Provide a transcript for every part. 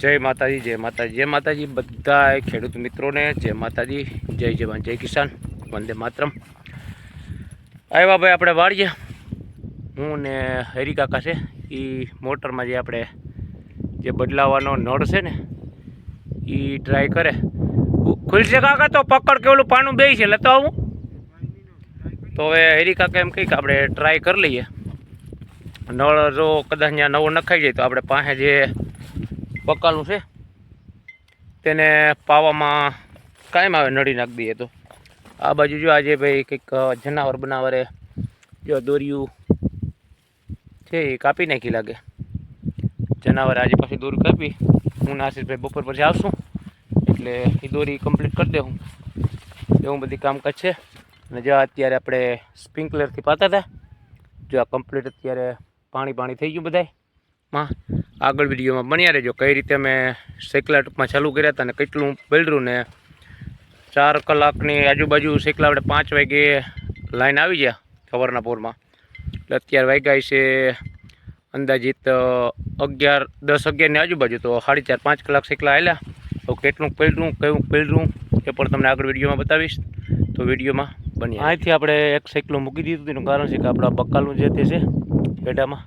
જય માતાજી જય માતાજી. જય માતાજી બધા ખેડૂત મિત્રોને. જય માતાજી, જય જવાન, જય કિસાન. વંદે માતરમ. આવ્યા ભાઈ આપણે વાળીએ હું ને હરી કાકા છે. એ મોટરમાં જે આપણે જે બદલાવાનો નળ છે ને એ ટ્રાય કરે. ખુલશે કાકા તો પકડ કે ઓલું પાનું બે છે. લેતો આવું. તો હવે હરિકાકા એમ કહી કે આપણે ટ્રાય કરી લઈએ. નળ જો કદાચ ત્યાં નવો નખાઈ જાય તો આપણે પાસે જે બકાલું છે. તેને પાવામાં કાયમ આવે નડી નાખી દઈએ તો. આ બાજુ જો આજે ભાઈ કંઈક જનાવર બનાવરે જો દોર્યું છે, એ કાપી નાખી લાગે. જનાવર આજે પાછી દોરી કાપી. હું ને બપોર પછી આવશું. એટલે એ દોરી કમ્પ્લીટ કરી દઉં એવું બધી કામકાજ છે. અને જો અત્યારે આપણે સ્પ્રિંકલરથી પાતા હતા. જો આ કમ્પ્લીટ અત્યારે પાણી પાણી થઈ ગયું બધાય. માં આગળ વિડીયોમાં બન્યા રહેજો. કઈ રીતે મેં સેકલા ટૂંકમાં ચાલુ કર્યા હતા અને કેટલું બળ્યું ને ચાર કલાકની આજુબાજુ સેકલા આપણે પાંચ વાગે લાઈન આવી ગયા સવારના પોરમાં. એટલે અત્યારે વાગ્યા છે અંદાજિત અગિયાર, દસ અગિયારની આજુબાજુ. તો સાડી ચાર, પાંચ કલાક સેકલા આવેલા તો કેટલું પેલરું કયું પલડ્યું એ પણ તમને આગળ વિડીયોમાં બતાવીશ. તો વિડીયોમાં બની અહીંથી આપણે એક સાયકલો મૂકી દીધું તેનું કારણ છે કે આપણા બક્કાલું જે તે છે, પેઢામાં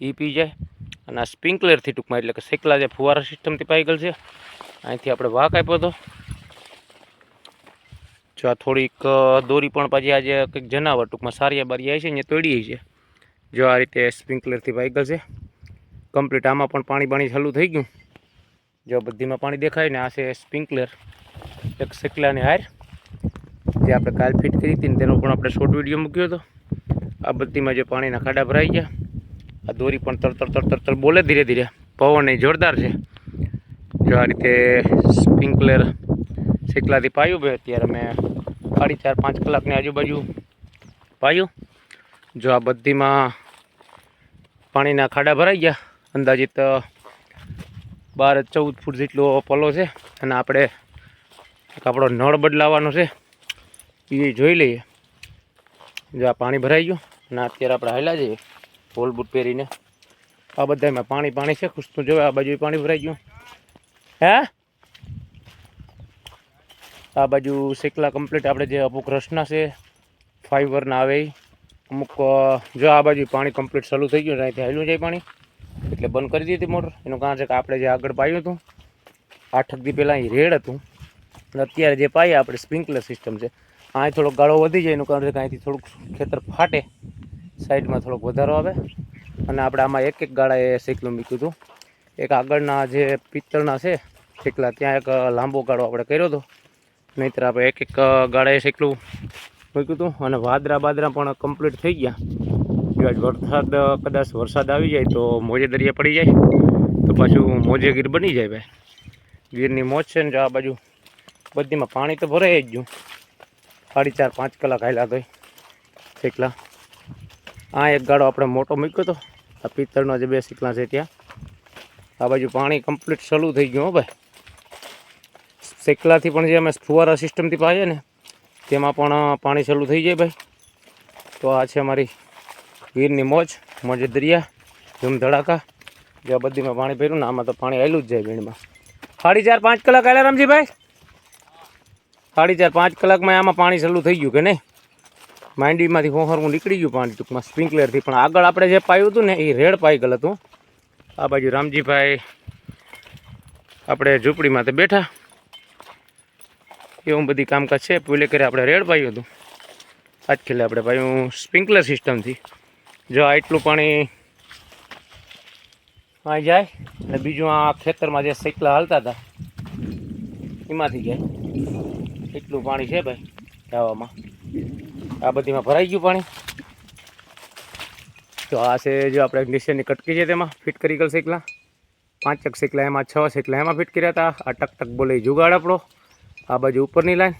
એ પી જાય. અને આ સ્પ્રિંકલરથી ટૂંકમાં, એટલે કે શેકલા જે ફુવારા સિસ્ટમથી ગયેલ છે, અહીંથી આપણે વાક આપ્યો હતો જો આ થોડીક દોરી પણ પાછી આજે કંઈક જનાવર ટૂંકમાં સારિયા બારિયા છે ને તોડી છે જો આ રીતે સ્પ્રિંકલરથી ગયેલ છે. કમ્પ્લીટ આમાં પણ પાણી પાણી ચાલુ થઈ ગયું. જો બધીમાં પાણી દેખાય ને, આ છે સ્પ્રિંકલર. એક શેકલાની હાર, જે આપણે કાલ ફિટ કરી હતી ને, તેનો પણ આપણે શોર્ટ વીડિયો મૂક્યો હતો. આ બધીમાં જે પાણીના ખાડા ભરાઈ ગયા. આ દોરી પણ તરતર તરતર તર બોલે ધીરે ધીરે. પવન એ જોરદાર છે. જો આ રીતે સ્પ્રિંકલર શેકલાથી પાયું ભાઈ, અત્યારે મેં સાડી ચાર પાંચ કલાકની આજુબાજુ પાયું. જો આ બધીમાં પાણીના ખાડા ભરાઈ ગયા. અંદાજિત બાર ચૌદ ફૂટ જેટલો પલો છે. અને આપણે એક આપણો નળ બદલાવાનો છે. એ જોઈ લઈએ. જો આ પાણી ભરાઈ ગયું. અને અત્યારે આપણે હાલ્યા જઈએ. હોલ બૂટ પહેરીને આ બધામાં પાણી પાણી છે ખુશતું જોવે આ બાજુ પાણી ભરાઈ ગયું. હે? આ બાજુ શેકલા કમ્પ્લીટ આપણે જે અમુક રસના છે ફાઈબરના આવે. અમુક જો આ બાજુ પાણી કમ્પ્લીટ ચાલુ થઈ ગયું અહીંથી હાલ્યું જાય પાણી. એટલે બંધ કરી દીધી મોટર એનું કારણ છે કે આપણે જે આગળ પાયું હતું આઠક દી પહેલાં અહીં રેડ હતું. અત્યારે જે પાઈએ આપણે સ્પ્રિંકલર સિસ્ટમ છે અહીં થોડોક ગાળો વધી જાય, એનું કારણ છે કે અહીંથી થોડુંક ખેતર ફાટે. સાઈડમાં થોડોક વધારો આવે. અને આપણે આમાં એક એક ગાળાએ શેકલું મૂક્યું હતું. એક આગળના જે પિત્તળના છે શેકલા ત્યાં એક લાંબો ગાળો આપણે કર્યો હતો. નહીંતર આપણે એક એક ગાળાએ શેકલું મૂક્યું હતું. અને વાદરા બાદરા પણ કમ્પ્લીટ થઈ ગયા. આજ વરસાદ કદાચ વરસાદ આવી જાય તો મોજે દરિયા પડી જાય. તો પાછું મોજે ગીર બની જાય ભાઈ. ગીરની મોજ છે ને જો આ બાજુ બધીમાં પાણી તો ભરાઈ જ ગયું. સાડી ચાર પાંચ કલાક હાલ્યા તો શેકલા આ એક ગાળો આપણે મોટો મૂક્યો હતો આ પિત્તળનો જે બે શીકલા છે ત્યાં. આ બાજુ પાણી કમ્પ્લીટ ચાલુ થઈ ગયું હો ભાઈ. શીકલાથી પણ જે અમે ફુવારા સિસ્ટમથી પાઈએ ને, તેમાં પણ પાણી ચાલુ થઈ જાય ભાઈ. તો આ છે અમારી વીરની મોજ, મોજે દરિયા, ધૂમ ધડાકા. જે આ બધીમાં પાણી ભર્યું ને, આમાં તો પાણી આવેલું જ જાય વીણમાં. સાડી ચાર પાંચ કલાક આવ્યા રામજીભાઈ? સાડી ચાર પાંચ કલાકમાં આમાં પાણી ચાલુ થઈ ગયું કે નહીં? માંડીમાંથી હોહરવું નીકળી ગયું પાણી ટૂંકમાં સ્પ્રિંકલરથી. પણ આગળ આપણે જે પાયું હતું ને એ રેડ પાઈ ગયેલ હતું. આ બાજુ રામજીભાઈ આપણે ઝૂંપડીમાં તે બેઠા. એવું બધી કામકાજ છે. પેલે કરે આપણે રેડ પાયું હતું. આજ ખેલે આપણે પાયું સ્પ્રિંકલર સિસ્ટમથી. જો આ એટલું પાણી આ જાય અને બીજું આ ખેતરમાં જે સૈકલા હાલતા હતા, એમાંથી જાય. એટલું પાણી છે ભાઈ હવામાં આ બધીમાં ભરાઈ ગયું પાણી. તો આ છે જો આપણે નીચેની કટકી છે તેમાં ફિટ કરી ગયેલ શેકલા એક શેકલા એમાં છ શેકલા એમાં ફિટ કર્યા હતા આ ટક ટક બોલે જુગાડ આપણો. આ બાજુ ઉપરની લાઈન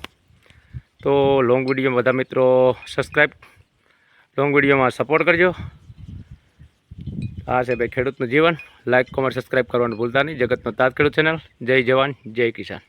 તો લોંગ વિડીયોમાં બધા મિત્રો સબસ્ક્રાઈબ લોંગ વિડીયોમાં સપોર્ટ કરજો. આ છે ભાઈ ખેડૂતનું જીવન. લાઇક કોમેન્ટ સબસ્ક્રાઈબ કરવાનું ભૂલતા નહીં. જગતનો તાત ખેડૂત ચેનલ જય જવાન, જય કિસાન.